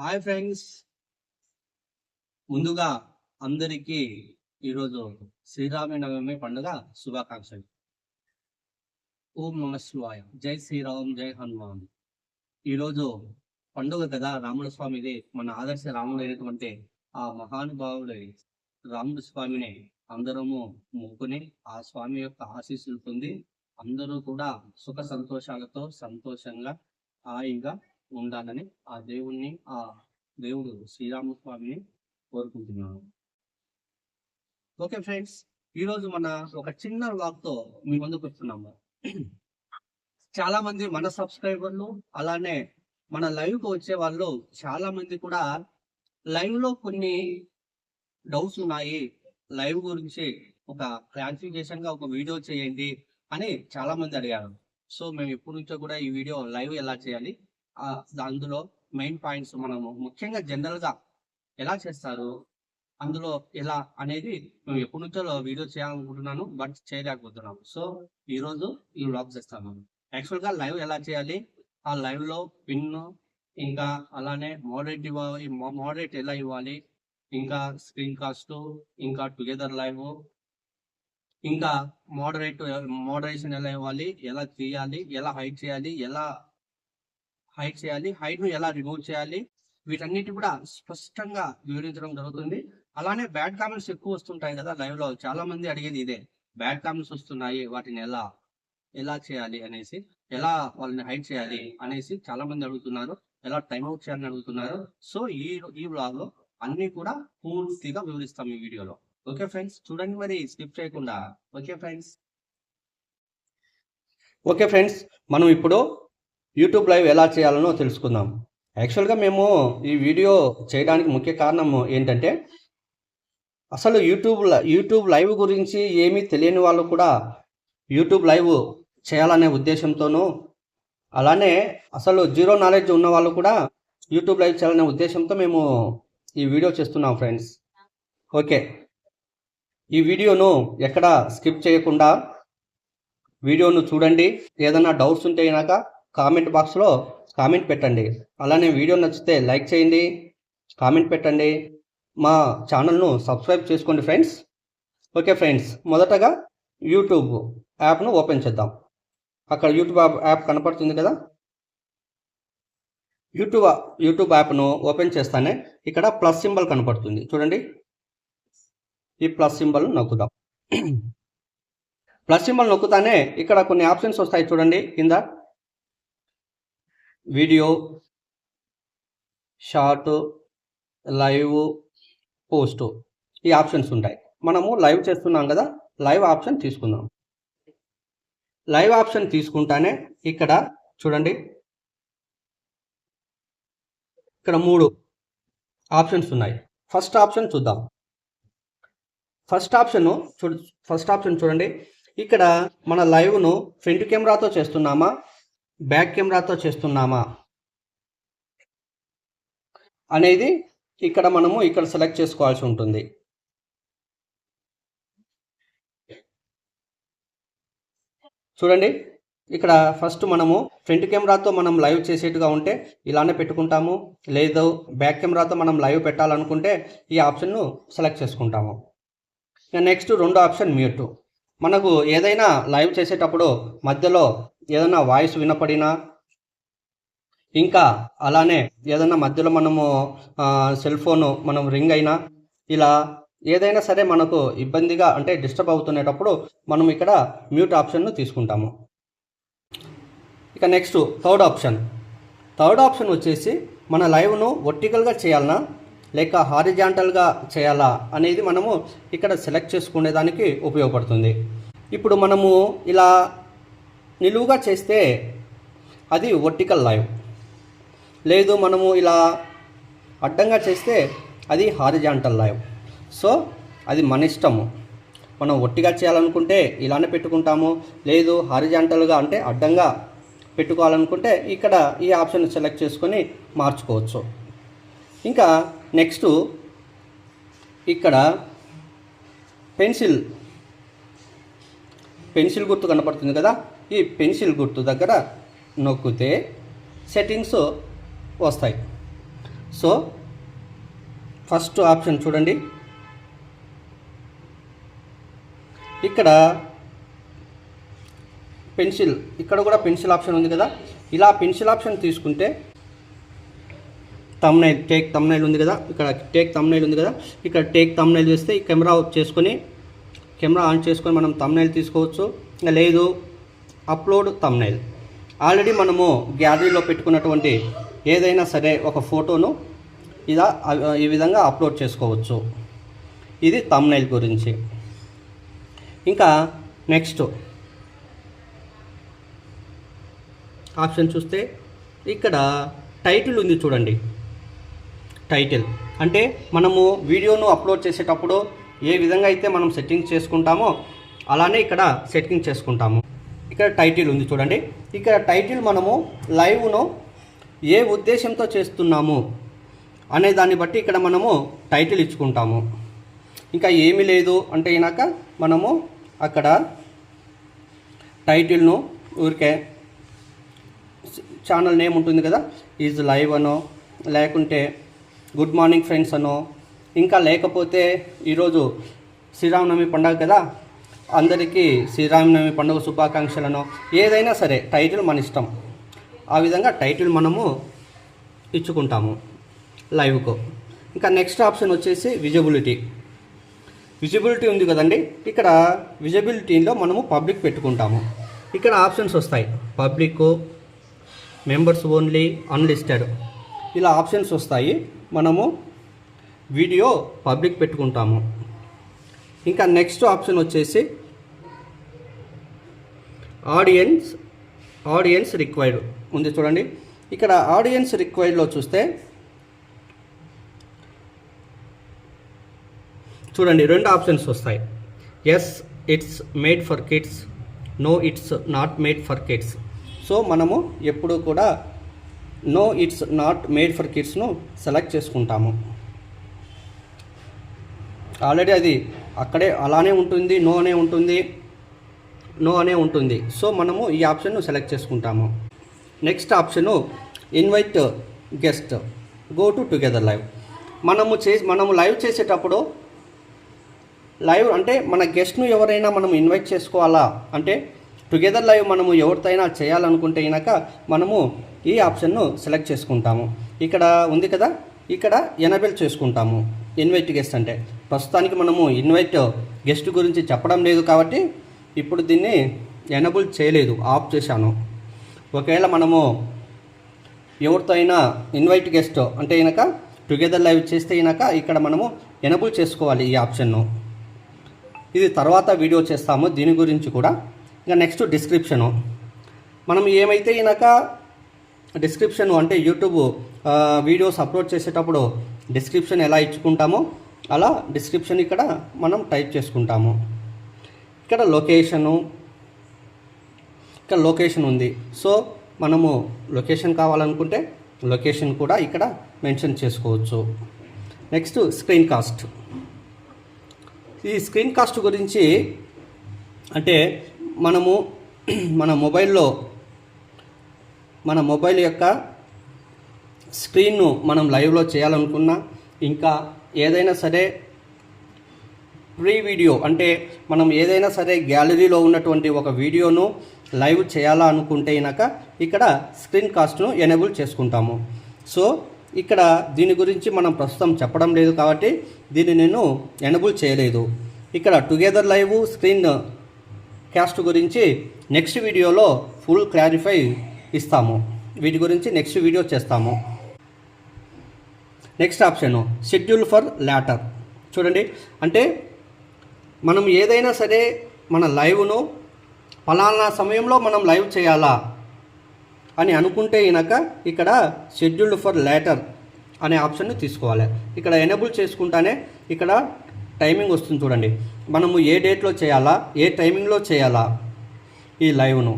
Hi friends. ముందుగా అందరికీ ఈరోజు శ్రీరామనవమి పండుగ శుభాకాంక్షలు. ఓం నమ శివాయ. జై శ్రీరామ్ జై హనుమాన్. ఈరోజు పండుగ కదా రాముల స్వామిది. మన ఆదర్శ రాముడు అయినటువంటి ఆ మహానుభావుడి రాముడు స్వామిని అందరము మొక్కుని ఆ స్వామి యొక్క ఆశీస్సులు పొంది అందరూ కూడా సుఖ సంతోషాలతో సంతోషంగా హాయిగా ఉండాలని ఆ దేవుణ్ణి ఆ దేవుడు శ్రీరామస్వామిని కోరుకుంటున్నాను. ఓకే ఫ్రెండ్స్ ఈరోజు మన ఒక చిన్న వ్లాగ్తో మీ ముందుకు వస్తున్నాము. చాలా మంది మన సబ్స్క్రైబర్లు అలానే మన లైవ్కు వచ్చే వాళ్ళు చాలా మంది కూడా లైవ్లో కొన్ని డౌట్స్ ఉన్నాయి. లైవ్ గురించి ఒక క్లారిఫికేషన్గా ఒక వీడియో చేయండి అని చాలా మంది అడిగారు. సో మేము ఎప్పటి నుంచో కూడా ఈ వీడియో లైవ్ ఎలా చేయాలి అందులో మెయిన్ పాయింట్స్ మనము ముఖ్యంగా జనరల్గా ఎలా చేస్తారు అందులో ఎలా అనేది మేము ఎప్పటి నుంచో వీడియో చేయాలనుకుంటున్నాను బట్ చేయలేకపోతున్నాము సో ఈ రోజు ఈ వ్లాగ్ చేస్తాను. యాక్చువల్గా లైవ్ ఎలా చేయాలి? ఆ లైవ్లో పిన్ ఇంకా అలానే మోడరేట్ ఇవ్వాలి మోడరేట్ ఎలా ఇవ్వాలి? ఇంకా స్క్రీన్ కాస్ట్ ఇంకా టుగెదర్ లైవ్ ఇంకా మోడరేట్ మోడరేషన్ ఎలా ఇవ్వాలి? ఎలా తీయాలి ఎలా హైట్ చేయాలి? ఎలా హైట్ చేయాలి. హైడ్ను ఎలా రిమూవ్ చేయాలి? వీటన్నిటి కూడా స్పష్టంగా వివరించడం జరుగుతుంది. అలానే బ్యాడ్ కామెంట్స్ ఎక్కువ వస్తుంటాయి కదా లైవ్లో. చాలా మంది అడిగేది ఇదే. బ్యాడ్ కామెంట్స్ వస్తున్నాయి. వాటిని ఎలా ఎలా చేయాలి అనేసి ఎలా వాళ్ళని హైడ్ చేయాలి అనేసి చాలా మంది అడుగుతున్నారు. ఎలా టైం అవుట్ చేయాలని అడుగుతున్నారు. సో ఈ ఈ బ్లాగ్లో అన్ని కూడా పూర్తిగా వివరిస్తాం ఈ వీడియోలో. ఓకే ఫ్రెండ్స్ చూడండి మరి స్కిప్ చేయకుండా. ఓకే ఫ్రెండ్స్ ఓకే ఫ్రెండ్స్ మనం ఇప్పుడు యూట్యూబ్ లైవ్ ఎలా చేయాలనో తెలుసుకుందాం. యాక్చువల్గా మేము ఈ వీడియో చేయడానికి ముఖ్య కారణం ఏంటంటే అసలు యూట్యూబ్ యూట్యూబ్ లైవ్ గురించి ఏమీ తెలియని వాళ్ళు కూడా యూట్యూబ్ లైవ్ చేయాలనే ఉద్దేశంతోనూ అలానే అసలు జీరో నాలెడ్జ్ ఉన్న వాళ్ళు కూడా యూట్యూబ్ లైవ్ చేయాలనే ఉద్దేశంతో మేము ఈ వీడియో చేస్తున్నాం ఫ్రెండ్స్. ఓకే. ఈ వీడియోను ఎక్కడ స్కిప్ చేయకుండా వీడియోను చూడండి. ఏదైనా డౌట్స్ ఉంటే కనుక కామెంట్ బాక్స్లో కామెంట్ పెట్టండి. అలానే వీడియో నచ్చితే లైక్ చేయండి కామెంట్ పెట్టండి. మా ఛానల్ను సబ్స్క్రైబ్ చేసుకోండి ఫ్రెండ్స్. ఓకే ఫ్రెండ్స్ మొదటగా యూట్యూబ్ యాప్ను ఓపెన్ చేద్దాం. అక్కడ యూట్యూబ్ యాప్ కనపడుతుంది కదా? యూట్యూబ్ యూట్యూబ్ యాప్ను ఓపెన్ చేస్తానే ఇక్కడ ప్లస్ సింబల్ కనపడుతుంది. చూడండి. ఈ ప్లస్ సింబల్ నొక్కుదాం. ప్లస్ సింబల్ నొక్కుతానే ఇక్కడ కొన్ని ఆప్షన్స్ వస్తాయి చూడండి. కింద వీడియో షార్ట్ లైవ్ పోస్ట్ ఈ ఆప్షన్స్ ఉంటాయి. మనము లైవ్ చేస్తున్నాం కదా లైవ్ ఆప్షన్ తీసుకుందాం. లైవ్ ఆప్షన్ తీసుకుంటానే ఇక్కడ చూడండి. ఇక్కడ మూడు ఆప్షన్స్ ఉన్నాయి. ఫస్ట్ ఆప్షన్ చూద్దాం. ఫస్ట్ ఆప్షన్ చూ ఫస్ట్ ఆప్షన్ చూడండి. ఇక్కడ మన లైవ్ను ఫ్రంట్ కెమెరాతో చేస్తున్నామా బ్యాక్ కెమెరాతో చేస్తున్నామా? అనేది ఇక్కడ మనము ఇక్కడ సెలెక్ట్ చేసుకోవాల్సి ఉంటుంది. చూడండి ఇక్కడ ఫస్ట్ మనము ఫ్రంట్ కెమెరాతో మనం లైవ్ చేసేట్టుగా ఉంటే ఇలానే పెట్టుకుంటాము. లేదు బ్యాక్ కెమెరాతో మనం లైవ్ పెట్టాలనుకుంటే ఈ ఆప్షన్ను సెలెక్ట్ చేసుకుంటాము. నెక్స్ట్ రెండో ఆప్షన్ మ్యూట్. మనకు ఏదైనా లైవ్ చేసేటప్పుడు మధ్యలో ఏదైనా వాయిస్ వినపడినా ఇంకా అలానే ఏదైనా మధ్యలో మనము సెల్ ఫోను మనం రింగ్ అయినా ఇలా ఏదైనా సరే మనకు ఇబ్బందిగా అంటే డిస్టర్బ్ అవుతునేటప్పుడు మనం ఇక్కడ మ్యూట్ ఆప్షన్ను తీసుకుంటాము. ఇక next third option. Third option వచ్చేసి మన లైవ్ను వర్టికల్గా చేయాలనా లేక హారిజాంటల్గా చేయాలా అనేది మనము ఇక్కడ సెలెక్ట్ చేసుకునేదానికి ఉపయోగపడుతుంది. ఇప్పుడు మనము ఇలా నిలువుగా చేస్తే అది వర్టికల్ లైవ్ లేదు మనము ఇలా అడ్డంగా చేస్తే అది హారిజాంటల్ లైవ్ సో అది మన ఇష్టము. మనం ఒట్టిగా చేయాలనుకుంటే ఇలానే పెట్టుకుంటాము. లేదు హారిజాంటల్గా అంటే అడ్డంగా పెట్టుకోవాలనుకుంటే ఇక్కడ ఈ ఆప్షన్ సెలెక్ట్ చేసుకొని మార్చుకోవచ్చు. ఇంకా నెక్స్ట్ ఇక్కడ పెన్సిల్ పెన్సిల్ గుర్తు కనపడుతుంది కదా? ఈ పెన్సిల్ గుర్తు దగ్గర నొక్కితే సెట్టింగ్స్ వస్తాయి. సో ఫస్ట్ ఆప్షన్ చూడండి. ఇక్కడ పెన్సిల్ ఇక్కడ కూడా పెన్సిల్ ఆప్షన్ ఉంది కదా. ఇలా పెన్సిల్ ఆప్షన్ తీసుకుంటే తమ్నైల్ టేక్ తమ్నైల్ ఉంది కదా. ఇక్కడ టేక్ తమ్నైల్ ఉంది కదా. ఇక్కడ టేక్ తమ్నైల్ చేస్తే ఈ కెమెరా ఆఫ్ చేసుకొని కెమెరా ఆన్ చేసుకొని మనం తమ్నైల్ తీసుకోవచ్చు. లేదు అప్లోడ్ తమ్నైల్ ఆల్రెడీ మనము గ్యాలరీలో పెట్టుకున్నటువంటి ఏదైనా సరే ఒక ఫోటోను ఇలా ఈ విధంగా అప్లోడ్ చేసుకోవచ్చు. ఇది తమ్నైల్ గురించి. ఇంకా నెక్స్ట్ ఆప్షన్ చూస్తే ఇక్కడ టైటిల్ ఉంది చూడండి. టైటిల్ అంటే మనము వీడియోను అప్లోడ్ చేసేటప్పుడు ఏ విధంగా అయితే మనం సెట్టింగ్ చేసుకుంటామో అలానే ఇక్కడ సెట్టింగ్ చేసుకుంటాము. ఇక్కడ టైటిల్ ఉంది చూడండి. ఇక్కడ టైటిల్ మనము లైవ్ను ఏ ఉద్దేశంతో చేస్తున్నాము అనే దాన్ని బట్టి ఇక్కడ మనము టైటిల్ ఇచ్చుకుంటాము. ఇంకా ఏమీ లేదు అంటే అయినాక మనము అక్కడ టైటిల్ను ఊరికే ఛానల్ నేమ్ ఉంటుంది కదా ఈజ్ లైవ్ అనో లేకుంటే గుడ్ మార్నింగ్ ఫ్రెండ్స్ అనో ఇంకా లేకపోతే ఈరోజు శ్రీరామనవమి పండగ కదా అందరికీ శ్రీరామనవమి పండుగ శుభాకాంక్షలను. ఏదైనా సరే టైటిల్ మన ఇష్టం. ఆ విధంగా టైటిల్ మనము ఇచ్చుకుంటాము లైవ్కు. ఇంకా నెక్స్ట్ ఆప్షన్ వచ్చేసి విజిబిలిటీ. విజిబిలిటీ ఉంది కదండి ఇక్కడ విజిబిలిటీలో మనము పబ్లిక్ పెట్టుకుంటాము. ఇక్కడ ఆప్షన్స్ వస్తాయి. Public members only unlisted. ఇలా ఆప్షన్స్ వస్తాయి. మనము వీడియో పబ్లిక్ పెట్టుకుంటాము. ఇంకా నెక్స్ట్ ఆప్షన్ వచ్చేసి ఆడియన్స్ ఆడియన్స్ రిక్వైర్డ్ ఉంది చూడండి. ఇక్కడ ఆడియన్స్ రిక్వైర్డ్లో చూస్తే చూడండి రెండు ఆప్షన్స్ వస్తాయి. Yes it's made for kids no it's not made for kids so మనము ఎప్పుడు కూడా no it's not made for కిడ్స్ను select చేసుకుంటాము. ఆల్రెడీ అది అక్కడే అలానే ఉంటుంది నో అనే ఉంటుంది. నో అనే ఉంటుంది. సో మనము ఈ ఆప్షన్ను సెలెక్ట్ చేసుకుంటాము. Next option invite guest. Go to together live. మనము చే మనము లైవ్ చేసేటప్పుడు లైవ్ అంటే మన గెస్ట్ను ఎవరైనా మనం ఇన్వైట్ చేసుకోవాలా? అంటే టుగెదర్ లైవ్ మనము ఎవరితోనైనా చేయాలనుకుంటే అయినాక మనము ఈ ఆప్షన్ను సెలెక్ట్ చేసుకుంటాము. ఇక్కడ ఉంది కదా? ఇక్కడ ఎనబెల్ చేసుకుంటాము. ఇన్వైట్ గెస్ట్ అంటే ప్రస్తుతానికి మనము ఇన్వైట్ గెస్ట్ గురించి చెప్పడం లేదు కాబట్టి ఇప్పుడు దీన్ని ఎనబుల్ చేయలేదు ఆఫ్ చేశాను. ఒకవేళ మనము ఎవరితో అయినా ఇన్వైట్ గెస్ట్ అంటే ఇనక టుగెదర్ లైవ్ చేస్తే కనుక ఇక్కడ మనము ఎనబుల్ చేసుకోవాలి ఈ ఆప్షన్ను. ఇది తర్వాత వీడియో చేస్తాము దీని గురించి కూడా. ఇంకా నెక్స్ట్ డిస్క్రిప్షను. మనం ఏమైతే ఇనాక డిస్క్రిప్షన్ అంటే యూట్యూబ్ వీడియోస్ అప్లోడ్ చేసేటప్పుడు డిస్క్రిప్షన్ ఎలా ఇచ్చుకుంటామో అలా డిస్క్రిప్షన్ ఇక్కడ మనం టైప్ చేసుకుంటాము. ఇక్కడ లొకేషను ఇక్కడ లొకేషన్ ఉంది. సో మనము లొకేషన్ కావాలనుకుంటే లొకేషన్ కూడా ఇక్కడ మెన్షన్ చేసుకోవచ్చు. నెక్స్ట్ స్క్రీన్ కాస్ట్ ఈ స్క్రీన్ కాస్ట్ గురించి అంటే మనము మన మొబైల్లో మన మొబైల్ యొక్క స్క్రీన్ను మనం లైవ్లో చేయాలనుకున్నా ఇంకా ఏదైనా సరే ప్రీ వీడియో అంటే మనం ఏదైనా సరే గ్యాలరీలో ఉన్నటువంటి ఒక వీడియోను లైవ్ చేయాలా అనుకుంటే కనుక ఇక్కడ స్క్రీన్ కాస్ట్ను ఎనేబుల్ చేసుకుంటాము. సో ఇక్కడ దీని గురించి మనం ప్రస్తుతం చెప్పడం లేదు కాబట్టి దీన్ని నేను ఎనేబుల్ చేయలేదు. ఇక్కడ టుగెదర్ లైవ్ స్క్రీన్ క్యాస్ట్ గురించి నెక్స్ట్ వీడియోలో ఫుల్ క్లారిఫై ఇస్తాము. వీటి గురించి నెక్స్ట్ వీడియో చేస్తాము. Next option schedule for later చూడండి. అంటే మనం ఏదైనా సరే మన లైవ్ను ఫలానా సమయంలో మనం లైవ్ చేయాలా అని అనుకుంటే కనుక ఇక్కడ షెడ్యూల్డ్ ఫర్ లేటర్ అనే ఆప్షన్ని తీసుకోవాలి. ఇక్కడ ఎనేబుల్ చేసుకుంటానే ఇక్కడ టైమింగ్ వస్తుంది చూడండి. మనము ఏ డేట్లో చేయాలా ఏ టైమింగ్లో చేయాలా ఈ లైవ్ను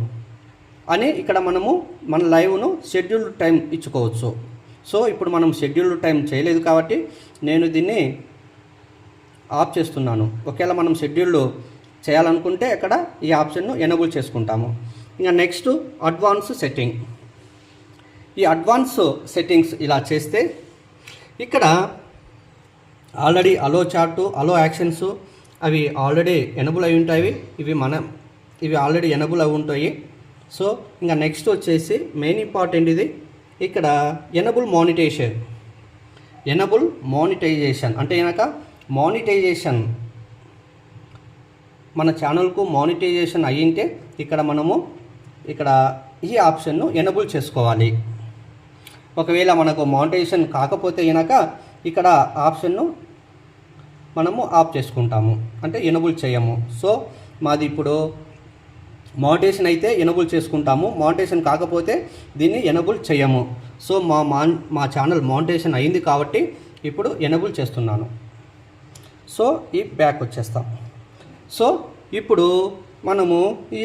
అని ఇక్కడ మనము మన లైవ్ను షెడ్యూల్డ్ టైం ఇచ్చుకోవచ్చు. సో ఇప్పుడు మనం షెడ్యూల్డ్ టైం చేయలేదు కాబట్టి నేను దీన్ని ఆఫ్ చేస్తున్నాను. ఒకవేళ మనం షెడ్యూల్లో చేయాలనుకుంటే అక్కడ ఈ ఆప్షన్ను ఎనబుల్ చేసుకుంటాము. ఇంకా నెక్స్ట్ అడ్వాన్స్ సెట్టింగ్. ఈ అడ్వాన్స్ సెట్టింగ్స్ ఇలా చేస్తే ఇక్కడ already allow chat allow actions అవి ఆల్రెడీ ఎనబుల్ అయి ఉంటాయి. ఇవి మన ఇవి ఆల్రెడీ ఎనబుల్ అయి ఉంటాయి. సో ఇంకా నెక్స్ట్ వచ్చేసి మెయిన్ ఇంపార్టెంట్ ఇది. ఇక్కడ ఎనబుల్ మానిటైజేషన్. ఎనబుల్ మానిటైజేషన్ అంటే కనుక మానిటైజేషన్ మన ఛానల్కు మానిటైజేషన్ అయ్యింటే ఇక్కడ మనము ఇక్కడ ఈ ఆప్షన్ను ఎనబుల్ చేసుకోవాలి. ఒకవేళ మనకు మానిటైజేషన్ కాకపోతే అయినాక ఇక్కడ ఆప్షన్ను మనము ఆఫ్ చేసుకుంటాము. అంటే ఎనబుల్ చేయము. సో మాది ఇప్పుడు మానిటేషన్ అయితే ఎనబుల్ చేసుకుంటాము. మానిటేషన్ కాకపోతే దీన్ని ఎనబుల్ చేయము. సో మా మా ఛానల్ మానిటేషన్ అయింది కాబట్టి ఇప్పుడు ఎనబుల్ చేస్తున్నాను. సో ఈ బ్యాక్ వచ్చేస్తాం. సో ఇప్పుడు మనము ఈ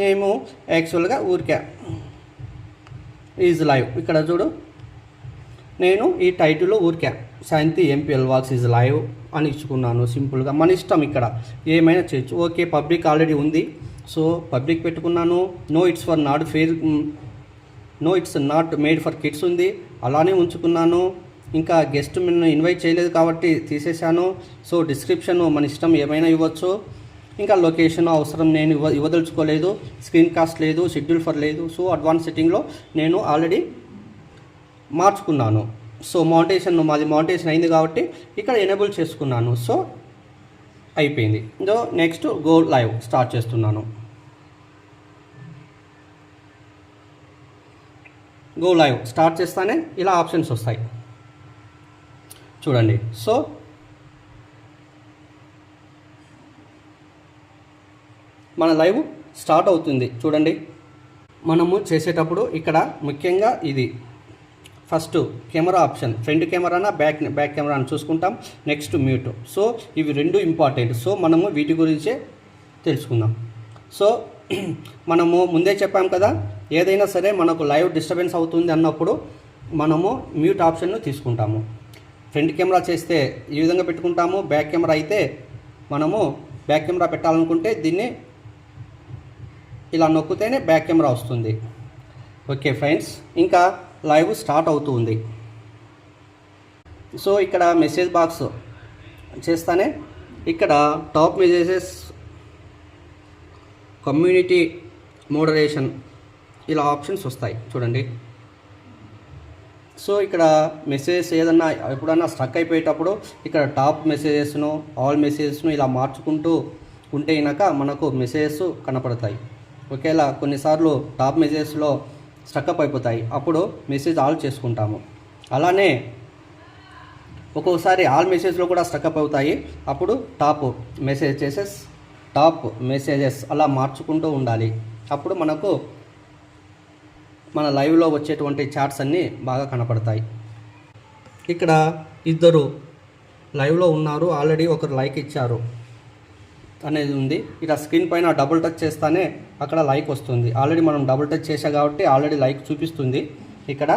మేము యాక్చువల్గా ఊరికే ఈజ్ లైవ్ ఇక్కడ చూడు. నేను ఈ టైటిల్లో ఊరికే Shanti MPL vlogs is live అని ఇచ్చుకున్నాను. సింపుల్గా మన ఇష్టం ఇక్కడ. ఏమైనా చేయొచ్చు. ఓకే పబ్లిక్ ఆల్రెడీ ఉంది. సో పబ్లిక్ పెట్టుకున్నాను. No it's for not fair no it's not made for kids ఉంది. అలానే ఉంచుకున్నాను. ఇంకా గెస్ట్ నేను ఇన్వైట్ చేయలేదు కాబట్టి తీసేశాను. సో డిస్క్రిప్షన్ మన ఇష్టం ఏమైనా ఇవ్వచ్చు. ఇంకా లొకేషన్ అవసరం నేను ఇవ్వ ఇవ్వదలుచుకోలేదు. స్క్రీన్ కాస్ట్ లేదు షెడ్యూల్ ఫర్ లేదు. సో అడ్వాన్స్ సెట్టింగ్లో నేను ఆల్రెడీ మార్చుకున్నాను. సో మౌంటేషన్ మాది మౌంటేషన్ అయింది కాబట్టి ఇక్కడ ఎనేబుల్ చేసుకున్నాను. సో అయిపోయింది. So next go live start చేస్తున్నాను. గో లైవ్ స్టార్ట్ చేస్తానే ఇలా ఆప్షన్స్ వస్తాయి. చూడండి. సో మన లైవ్ స్టార్ట్ అవుతుంది. చూడండి. మనము చేసేటప్పుడు ఇక్కడ ముఖ్యంగా ఇది. First camera option. ఫ్రంట్ కెమెరానా బ్యాక్ బ్యాక్ కెమెరా అని చూసుకుంటాం. Next mute. సో ఇవి రెండు ఇంపార్టెంట్. సో మనము వీటి గురించే తెలుసుకుందాం. సో మనము ముందే చెప్పాం కదా ఏదైనా సరే మనకు లైవ్ డిస్టర్బెన్స్ అవుతుంది అన్నప్పుడు మనము మ్యూట్ ఆప్షన్ను తీసుకుంటాము. ఫ్రంట్ కెమెరా చేస్తే ఈ విధంగా పెట్టుకుంటాము. బ్యాక్ కెమెరా అయితే మనము బ్యాక్ కెమెరా పెట్టాలనుకుంటే దీన్ని ఇలా నొక్కితేనే బ్యాక్ కెమెరా వస్తుంది. ఓకే ఫ్రెండ్స్ ఇంకా లైవ్ స్టార్ట్ అవుతుంది సో ఇక్కడ మెసేజ్ బాక్స్ చేస్తానే ఇక్కడ టాప్ మెసేజెస్ కమ్యూనిటీ మోడరేషన్ ఇలా ఆప్షన్స్ వస్తాయి. చూడండి. సో ఇక్కడ మెసేజ్ ఏదన్నా ఎప్పుడన్నా స్ట్రక్ అయిపోయేటప్పుడు ఇక్కడ టాప్ మెసేజెస్ను ఆల్ మెసేజెస్ను ఇలా మార్చుకుంటూ ఉంటే కనుక మనకు మెసేజెస్ కనపడతాయి. ఒకేలా కొన్నిసార్లు టాప్ మెసేజెస్లో స్ట్రక్అప్ అయిపోతాయి. అప్పుడు మెసేజ్ ఆల్ చేసుకుంటాము. అలానే ఒక్కోసారి ఆల్ మెసేజ్లో కూడా స్ట్రక్అప్ అవుతాయి. అప్పుడు టాప్ మెసేజ్ చేసెస్ టాప్ మెసేజెస్ అలా మార్చుకుంటూ ఉండాలి. అప్పుడు మనకు మన లైవ్లో వచ్చేటువంటి చాట్స్ అన్నీ బాగా కనపడతాయి. ఇక్కడ ఇద్దరు లైవ్లో ఉన్నారు ఆల్రెడీ ఒకరు లైక్ ఇచ్చారు అనేది ఉంది. ఇలా స్క్రీన్ పైన డబుల్ టచ్ చేస్తానే అక్కడ లైక్ వస్తుంది. ఆల్రెడీ మనం డబుల్ టచ్ చేసా కాబట్టి ఆల్రెడీ లైక్ చూపిస్తుంది ఇక్కడ.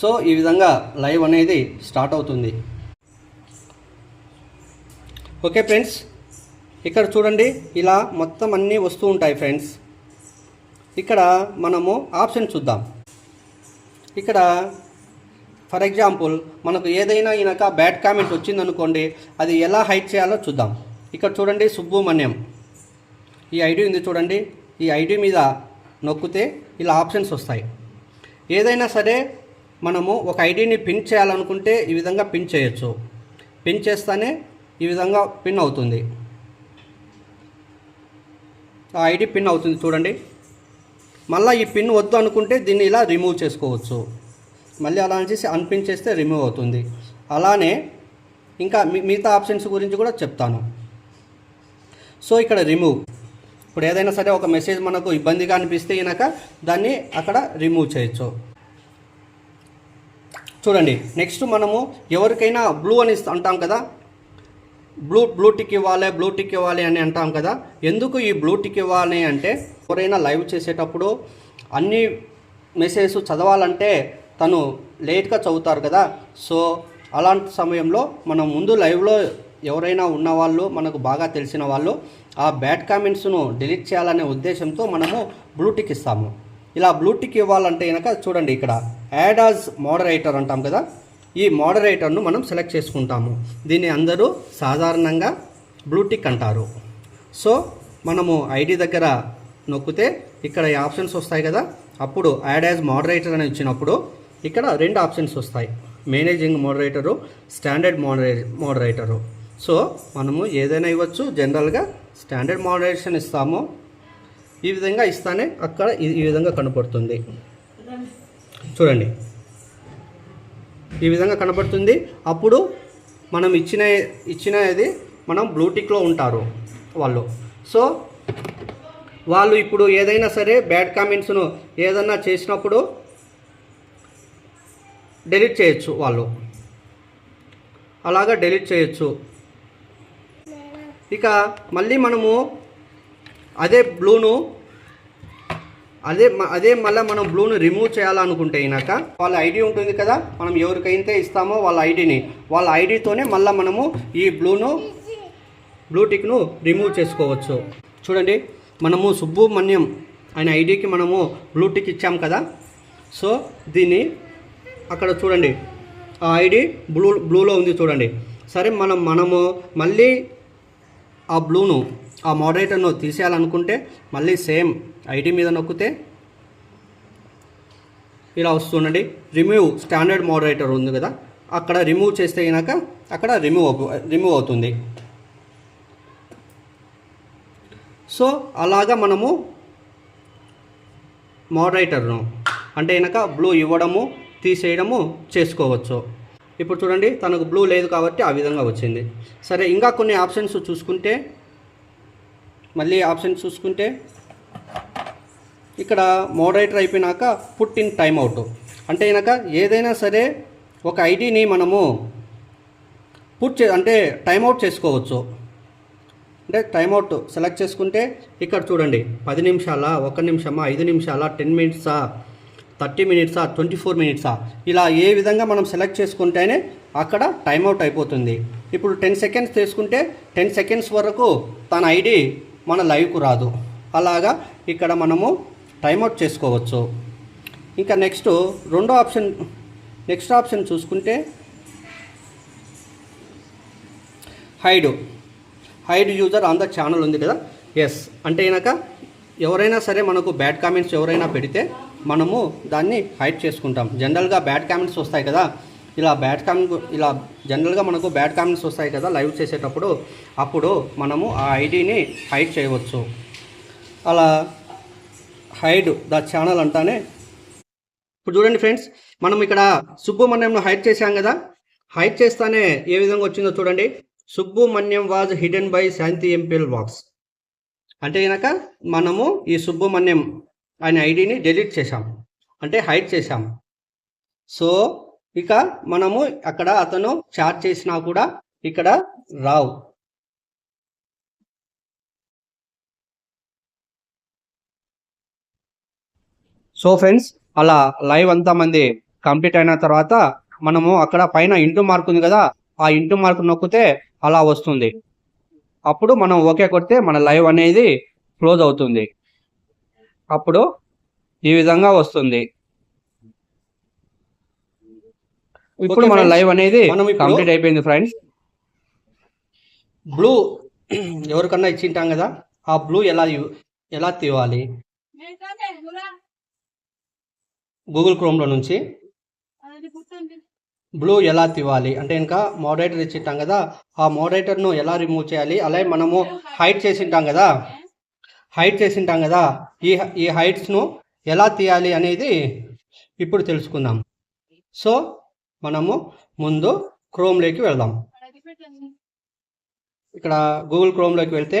సో ఈ విధంగా లైవ్ అనేది స్టార్ట్ అవుతుంది. ఓకే ఫ్రెండ్స్ ఇక్కడ చూడండి ఇలా మొత్తం అన్నీ వస్తూ ఉంటాయి ఫ్రెండ్స్. ఇక్కడ మనము ఆప్షన్ చూద్దాం. ఇక్కడ ఫర్ ఎగ్జాంపుల్ మనకు ఏదైనా ఈయనక బ్యాడ్ కామెంట్ వచ్చిందనుకోండి అది ఎలా హైట్ చేయాలో చూద్దాం. ఇక్కడ చూడండి సుబ్బుమణ్యం ఈ ఐడి ఉంది చూడండి. ఈ ఐడి మీద నొక్కితే ఇలా ఆప్షన్స్ వస్తాయి. ఏదైనా సరే మనము ఒక ఐడిని పిన్ చేయాలనుకుంటే ఈ విధంగా పిన్ చేయొచ్చు. పిన్ చేస్తేనే ఈ విధంగా పిన్ అవుతుంది. ఆ ఐడి పిన్ అవుతుంది చూడండి. మళ్ళీ ఈ పిన్ వద్దు అనుకుంటే దీన్ని ఇలా రిమూవ్ చేసుకోవచ్చు. మళ్ళీ అలా చేసి అన్పిన్ చేస్తే రిమూవ్ అవుతుంది. అలానే ఇంకా మి- మిగతా ఆప్షన్స్ గురించి కూడా చెప్తాను. సో ఇక్కడ రిమూవ్. ఇప్పుడు ఏదైనా సరే ఒక మెసేజ్ మనకు ఇబ్బందిగా అనిపిస్తే కనుక దాన్ని అక్కడ రిమూవ్ చేయొచ్చు. చూడండి నెక్స్ట్ మనము ఎవరికైనా బ్లూ అని అంటాం కదా బ్లూ బ్లూ టిక్ ఇవ్వాలి బ్లూ టిక్ ఇవ్వాలి అని అంటాం కదా. ఎందుకు ఈ బ్లూ టిక్ ఇవ్వాలి అంటే ఎవరైనా లైవ్ చేసేటప్పుడు అన్ని మెసేజ్ చదవాలంటే తను లేట్గా చదువుతారు కదా. సో అలాంటి సమయంలో మనం ముందు లైవ్లో ఎవరైనా ఉన్నవాళ్ళు మనకు బాగా తెలిసిన వాళ్ళు ఆ బ్యాడ్ కామెంట్స్ను డిలీట్ చేయాలనే ఉద్దేశంతో మనము బ్లూటిక్ ఇస్తాము. ఇలా బ్లూటిక్ ఇవ్వాలంటే కనుక చూడండి ఇక్కడ యాడ్ యాజ్ మోడరేటర్ అంటాం కదా. ఈ మోడరేటర్ను మనం సెలెక్ట్ చేసుకుంటాము. దీన్ని అందరూ సాధారణంగా బ్లూటిక్ అంటారు. సో మనము ఐడి దగ్గర నొక్కితే ఇక్కడ ఈ ఆప్షన్స్ వస్తాయి కదా. అప్పుడు యాడ్ యాజ్ మోడరేటర్ అని ఇచ్చినప్పుడు ఇక్కడ రెండు ఆప్షన్స్ వస్తాయి. మేనేజింగ్ మోడరేటరు స్టాండర్డ్ మోడరే మోడరేటరు సో మనము ఏదైనా ఇవ్వచ్చు జనరల్గా స్టాండర్డ్ మోడరేషన్ ఇస్తాము. ఈ విధంగా ఇస్తానే అక్కడ ఈ- ఈ విధంగా కనపడుతుంది. చూడండి. ఈ విధంగా కనబడుతుంది. అప్పుడు మనం ఇచ్చిన ఇచ్చినది మనం బ్లూటిక్లో ఉంటారు వాళ్ళు. సో వాళ్ళు ఇప్పుడు ఏదైనా సరే బ్యాడ్ కామెంట్స్ను ఏదన్నా చేసినప్పుడు డెలీట్ చేయొచ్చు వాళ్ళు. అలాగా డెలీట్ చేయొచ్చు. ఇక మళ్ళీ మనము అదే బ్లూను అదే మ- అదే మళ్ళీ మనం బ్లూను రిమూవ్ చేయాలనుకుంటే అయినాక వాళ్ళ ఐడి ఉంటుంది కదా మనం ఎవరికైతే ఇస్తామో వాళ్ళ ఐడిని వాళ్ళ ఐడితోనే మళ్ళీ మనము ఈ బ్లూను బ్లూటిక్ను రిమూవ్ చేసుకోవచ్చు. చూడండి మనము సుబ్రహ్మణ్యం ఆయన ఐడికి మనము బ్లూటిక్ ఇచ్చాం కదా సో దీన్ని అక్కడ చూడండి ఆ ఐడి బ్లూ బ్లూలో ఉంది చూడండి. సరే మనం మనము మళ్ళీ ఆ బ్లూను ఆ మోడరేటర్ను తీసేయాలనుకుంటే మళ్ళీ సేమ్ ఐడి మీద నొక్కితే ఇలా వస్తుండండి రిమూవ్ స్టాండర్డ్ మోడరేటర్ ఉంది కదా అక్కడ రిమూవ్ చేస్తే అయినాక అక్కడ రిమూవ్ అవు రిమూవ్ అవుతుంది. సో అలాగా మనము మోడరేటర్ను అంటే కనుక బ్లూ ఇవ్వడము తీసేయడము చేసుకోవచ్చు. ఇప్పుడు చూడండి తనకు బ్లూ లేదు కాబట్టి ఆ విధంగా వచ్చింది. సరే ఇంకా కొన్ని ఆప్షన్స్ చూసుకుంటే మళ్ళీ ఆప్షన్ చూసుకుంటే ఇక్కడ మోడరేటర్ అయిపోయినాక పుట్ ఇన్ టైమ్ అవుట్ అంటే కనుక ఏదైనా సరే ఒక ఐడిని మనము పుట్ చే అంటే టైమ్అవుట్ చేసుకోవచ్చు. అంటే టైమ్అవుట్ సెలెక్ట్ చేసుకుంటే ఇక్కడ చూడండి పది నిమిషాల ఒక నిమిషమా ఐదు నిమిషాల టెన్ మినిట్సా థర్టీ మినిట్సా ట్వంటీ ఫోర్ మినిట్సా ఇలా ఏ విధంగా మనం సెలెక్ట్ చేసుకుంటేనే అక్కడ టైమ్అవుట్ అయిపోతుంది. ఇప్పుడు టెన్ సెకండ్స్ తీసుకుంటే టెన్ సెకండ్స్ వరకు తన ఐడి మన లైవ్కు రాదు. అలాగా ఇక్కడ మనము టైంఅవుట్ చేసుకోవచ్చు. ఇంకా నెక్స్ట్ రెండో ఆప్షన్ నెక్స్ట్ ఆప్షన్ చూసుకుంటే hide. Hide user on the channel ఉంది కదా? ఎస్ అంటే కనుక ఎవరైనా సరే మనకు బ్యాడ్ కామెంట్స్ ఎవరైనా పెడితే మనము దాన్ని హైడ్ చేసుకుంటాం. జనరల్గా బ్యాడ్ కామెంట్స్ వస్తాయి కదా? ఇలా బ్యాడ్ కామెంట్ ఇలా జనరల్గా మనకు బ్యాడ్ కామెంట్స్ వస్తాయి కదా లైవ్ చేసేటప్పుడు అప్పుడు మనము ఆ ఐడిని హైడ్ చేయవచ్చు. అలా హైడ్ ద ఛానల్ అంటానే ఇప్పుడు చూడండి ఫ్రెండ్స్ మనం ఇక్కడ సుబ్బుమన్యంను హైడ్ చేశాం కదా. హైడ్ చేస్తానే ఏ విధంగా వచ్చిందో చూడండి. Subramanyam was hidden by Shanti MPL vlogs అంటే కనుక మనము ఈ సుబ్బుమన్యం ఆయన ఐడిని డిలీట్ చేశాం. అంటే హైడ్ చేశాం. సో ఇక మనము అక్కడ అతను చాట్ చేసినా కూడా ఇక్కడ రావు. సో ఫ్రెండ్స్ అలా లైవ్ అంతా మంది కంప్లీట్ అయిన తర్వాత మనము అక్కడ పైన ఇంటూ మార్క్ ఉంది కదా ఆ ఇంటూ మార్క్ నొక్కితే అలా వస్తుంది. అప్పుడు మనం ఓకే కొడితే మన లైవ్ అనేది క్లోజ్ అవుతుంది. అప్పుడు ఈ విధంగా వస్తుంది. ఇప్పుడు మన. లైవ్ అనేది కంప్లీట్ అయిపోయింది ఫ్రెండ్స్ బ్లూ ఎవరికన్నా ఇచ్చింటాం కదా ఆ బ్లూ ఎలా ఎలా తీవాలి? గూగుల్ క్రోమ్లో నుంచి బ్లూ ఎలా తీవాలి? అంటే ఇంకా మోడరేటర్ ఇచ్చింటాం కదా ఆ మోడరేటర్ను ఎలా రిమూవ్ చేయాలి? అలాగే మనము హైట్ చేసింటాం కదా హైట్ చేసింటాం కదా ఈ ఈ హైట్స్ను ఎలా తీయాలి అనేది ఇప్పుడు తెలుసుకుందాం. సో మనము ముందు క్రోమ్లోకి వెళ్దాం. ఇక్కడ గూగుల్ క్రోమ్లోకి వెళ్తే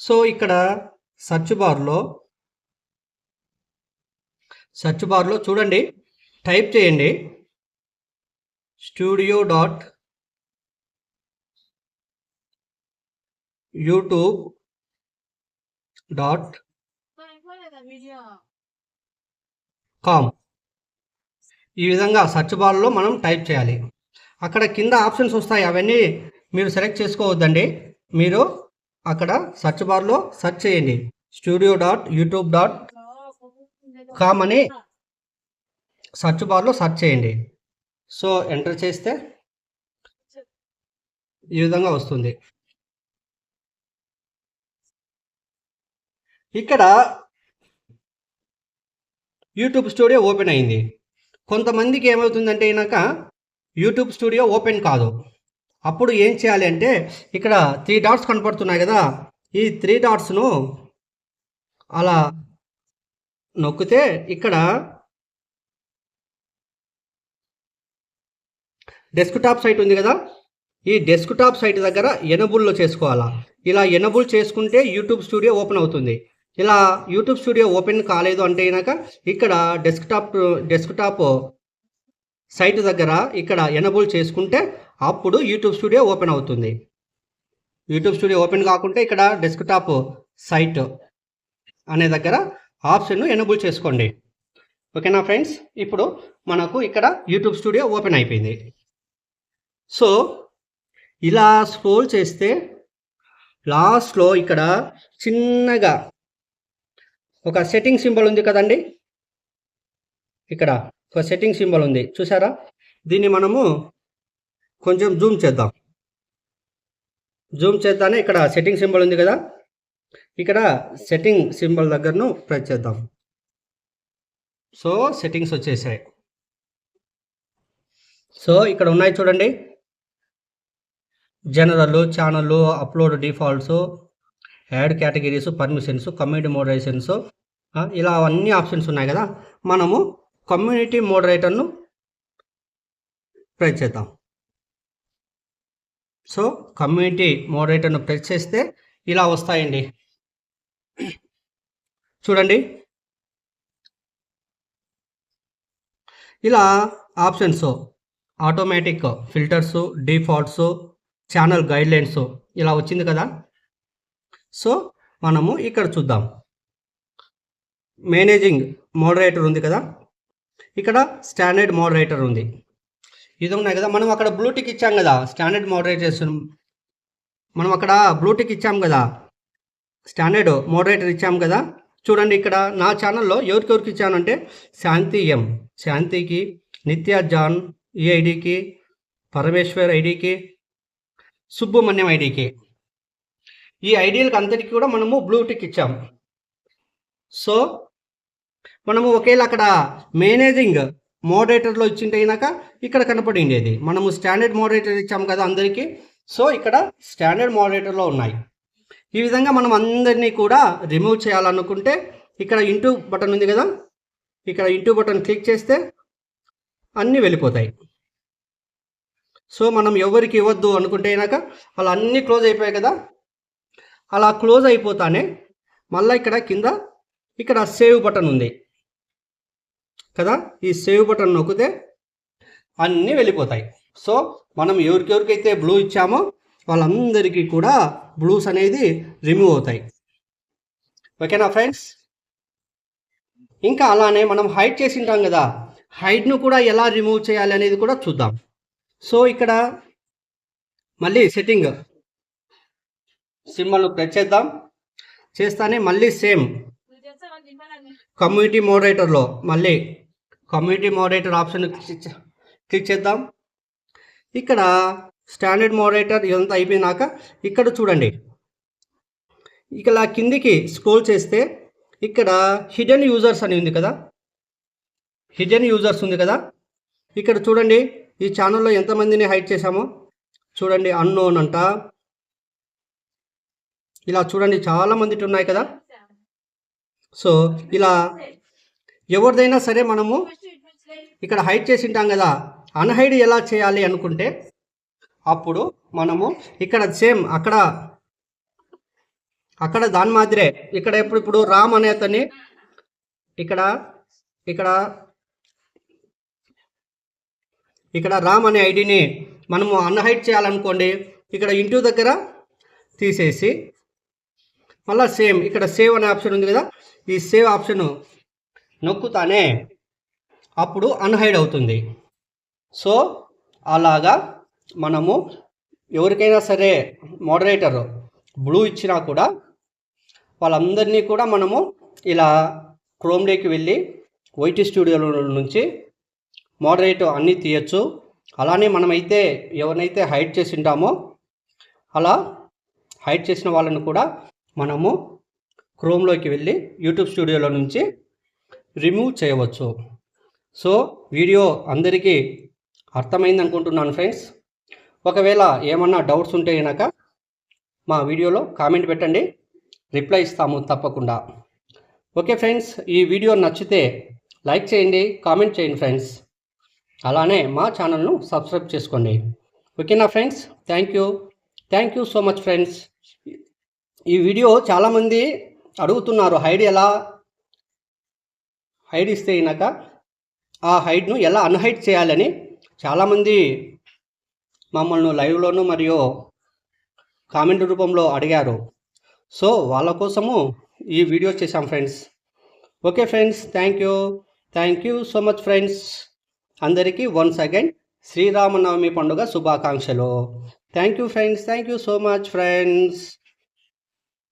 సో ఇక్కడ సెర్చ్ బార్లో సెర్చ్ బార్లో చూడండి టైప్ చేయండి. Studio dot YouTube dot com. ఈ విధంగా సెర్చ్ బార్లో మనం టైప్ చేయాలి. అక్కడ కింద ఆప్షన్స్ వస్తాయి. అవన్నీ మీరు సెలెక్ట్ చేసుకోవద్దండి. మీరు అక్కడ సర్చ్ బార్లో సెర్చ్ చేయండి. Studio dot YouTube dot com అని సెర్చ్ బార్లో సెర్చ్ చేయండి. సో ఎంటర్ చేస్తే ఈ విధంగా వస్తుంది. ఇక్కడ యూట్యూబ్ స్టూడియో ఓపెన్ అయింది. కొంతమందికి ఏమవుతుందంటే అయినాక యూట్యూబ్ స్టూడియో ఓపెన్ కాదు. అప్పుడు ఏం చేయాలి అంటే ఇక్కడ త్రీ డాట్స్ కనపడుతున్నాయి కదా. ఈ త్రీ డాట్స్ను అలా నొక్కితే ఇక్కడ డెస్క్టాప్ సైట్ ఉంది కదా. ఈ డెస్క్టాప్ సైట్ దగ్గర ఎనబుల్లో చేసుకోవాలా. ఇలా ఎనబుల్ చేసుకుంటే యూట్యూబ్ స్టూడియో ఓపెన్ అవుతుంది. ఇలా యూట్యూబ్ స్టూడియో ఓపెన్ కాలేదు అంటే కనుక ఇక్కడ డెస్క్టాప్ డెస్క్టాప్ సైట్ దగ్గర ఇక్కడ ఎనబుల్ చేసుకుంటే అప్పుడు యూట్యూబ్ స్టూడియో ఓపెన్ అవుతుంది. యూట్యూబ్ స్టూడియో ఓపెన్ కాకుంటే ఇక్కడ డెస్క్టాప్ సైట్ అనే దగ్గర ఆప్షన్ను ఎనబుల్ చేసుకోండి. ఓకేనా ఫ్రెండ్స్ ఇప్పుడు మనకు ఇక్కడ యూట్యూబ్ స్టూడియో ఓపెన్ అయిపోయింది. సో ఇలా స్క్రోల్ చేస్తే లాస్ట్లో ఇక్కడ చిన్నగా ఒక సెట్టింగ్ సింబల్ ఉంది కదండి? ఇక్కడ ఒక సెట్టింగ్ సింబల్ ఉంది. చూసారా దీన్ని మనము కొంచెం జూమ్ చేద్దాం. జూమ్ చేద్దానే ఇక్కడ సెట్టింగ్ సింబల్ ఉంది కదా? ఇక్కడ సెట్టింగ్ సింబల్ దగ్గరను ప్రెస్ చేద్దాం. సో సెట్టింగ్స్ వచ్చేసాయి. సో ఇక్కడ ఉన్నాయి చూడండి. General channel upload defaults add categories permissions community moderations ఇలా అన్ని ఆప్షన్స్ ఉన్నాయి కదా. మనము కమ్యూనిటీ మోడరేటర్ను ప్రెస్ చేద్దాం. సో కమ్యూనిటీ మోడరేటర్ను ప్రెస్ చేస్తే ఇలా వస్తాయండి. చూడండి. ఇలా options automatic filters defaults channel guidelines ఇలా వచ్చింది కదా. సో మనము ఇక్కడ చూద్దాం. మేనేజింగ్ మోడరేటర్ ఉంది కదా? ఇక్కడ స్టాండర్డ్ మోడరేటర్ ఉంది. ఇది ఉన్నాయి కదా? మనం అక్కడ బ్లూటిక్ ఇచ్చాం కదా? స్టాండర్డ్ మోడరేటర్స్ మనం అక్కడ బ్లూటిక్ ఇచ్చాం కదా? స్టాండర్డ్ మోడరేటర్ ఇచ్చాం కదా? చూడండి ఇక్కడ నా ఛానల్లో ఎవరికెవరికి ఇచ్చానంటే శాంతి ఎం. శాంతికి నిత్య జాన్ ఈ ఐడికి పరమేశ్వర్ ఐడికి సుబ్రహ్మణ్యం ఐడికి ఈ ఐడియల్కి అంతటికి కూడా మనము బ్లూటిక్ ఇచ్చాము. సో మనము ఒకవేళ అక్కడ మేనేజింగ్ మోడరేటర్లో ఇచ్చింటే అయినాక ఇక్కడ కనపడిండేది. మనము స్టాండర్డ్ మోడరేటర్ ఇచ్చాము కదా అందరికీ. సో ఇక్కడ స్టాండర్డ్ మోడరేటర్లో ఉన్నాయి. ఈ విధంగా మనం అందరినీ కూడా రిమూవ్ చేయాలనుకుంటే ఇక్కడ ఇంటూ బటన్ ఉంది కదా? ఇక్కడ ఇంటూ బటన్ క్లిక్ చేస్తే అన్నీ వెళ్ళిపోతాయి. సో మనం ఎవరికి ఇవ్వద్దు అనుకుంటే అయినాక అలా అన్నీ క్లోజ్ అయిపోయాయి కదా? అలా క్లోజ్ అయిపోతానే మళ్ళీ ఇక్కడ కింద ఇక్కడ సేవ్ బటన్ ఉంది. కదా? ఈ సేవ్ బటన్ నొక్కితే అన్నీ వెళ్ళిపోతాయి. సో మనం ఎవరికెవరికైతే బ్లూ ఇచ్చామో వాళ్ళందరికీ కూడా బ్లూస్ అనేది రిమూవ్ అవుతాయి. ఓకేనా ఫ్రెండ్స్? ఇంకా అలానే మనం హైట్ చేసి ఉంటాం కదా హైట్ను కూడా ఎలా రిమూవ్ చేయాలి అనేది కూడా చూద్దాం. సో ఇక్కడ మళ్ళీ సెట్టింగ్ సింబల్ను ప్రెస్ చేద్దాం చేస్తానే మళ్ళీ సేమ్. కమ్యూనిటీ మోడరేటర్లో మళ్ళీ కమ్యూనిటీ మోడరేటర్ ఆప్షన్ క్లిక్ చేద్దాం. ఇక్కడ స్టాండర్డ్ మోడరేటర్ ఇదంతా అయిపోయినాక ఇక్కడ చూడండి. ఇక్కడ కిందికి స్క్రోల్ చేస్తే ఇక్కడ హిడెన్ యూజర్స్ అని ఉంది కదా? హిడెన్ యూజర్స్ ఉంది కదా? ఇక్కడ చూడండి ఈ ఛానల్లో ఎంతమందిని హైడ్ చేశామో? చూడండి అన్నోన్ అంట. ఇలా చూడండి చాలా మంది ఉన్నాయి కదా. సో ఇలా ఎవరిదైనా సరే మనము ఇక్కడ హైడ్ చేసి ఉంటాం కదా. అన్హైడ్ ఎలా చేయాలి అనుకుంటే అప్పుడు మనము ఇక్కడ సేమ్ అక్కడ అక్కడ దాని మాదిరే ఇక్కడ ఎప్పుడు ఇప్పుడు రామ్ అనే అతన్ని ఇక్కడ ఇక్కడ ఇక్కడ రామ్ అనే ఐడిని మనము అన్హైడ్ చేయాలనుకోండి ఇక్కడ ఇంటూ దగ్గర తీసేసి మళ్ళీ సేమ్ ఇక్కడ సేవ్ అనే ఆప్షన్ ఉంది కదా ఈ సేవ్ ఆప్షన్ నొక్కుతానే అప్పుడు అన్హైడ్ అవుతుంది. సో అలాగా మనము ఎవరికైనా సరే మోడరేటర్ బ్లూ ఇచ్చినా కూడా వాళ్ళందరినీ కూడా మనము ఇలా క్రోమ్లోకి వెళ్ళి వైటీ స్టూడియోలో నుంచి మోడరేట్ అన్నీ తీయచ్చు. అలానే మనమైతే ఎవరినైతే హైడ్ చేసి ఉంటామో అలా హైడ్ చేసిన వాళ్ళని కూడా మనము క్రోమ్లోకి వెళ్ళి యూట్యూబ్ స్టూడియోలో నుంచి రిమూవ్ చేయవచ్చు. సో వీడియో అందరికీ అర్థమైంది అనుకుంటున్నాను ఫ్రెండ్స్ ఒకవేళ ఏమన్నా డౌట్స్ ఉంటే కనుక మా వీడియోలో కామెంట్ పెట్టండి. రిప్లై ఇస్తాము తప్పకుండా. ఓకే ఫ్రెండ్స్ ఈ వీడియో నచ్చితే లైక్ చేయండి కామెంట్ చేయండి ఫ్రెండ్స్ అలానే మా ఛానల్ను సబ్స్క్రైబ్ చేసుకోండి. ఓకేనా friends thank you thank you so much friends ఈ వీడియో చాలామంది అడుగుతున్నారు హైడ్ ఎలా? హైడ్ ఇస్తే అయినాక ఆ హైడ్ను ఎలా అన్హైడ్ చేయాలని? చాలామంది మమ్మల్ని లైవ్లోను మరియు కామెంట్ రూపంలో అడిగారు. సో వాళ్ళ కోసము ఈ వీడియో చేశాం friends. Okay friends thank you. Thank you so much friends. అందరికీ వన్స్ అగైన్ శ్రీరామనవమి పండుగ శుభాకాంక్షలు. Thank you friends thank you so much friends.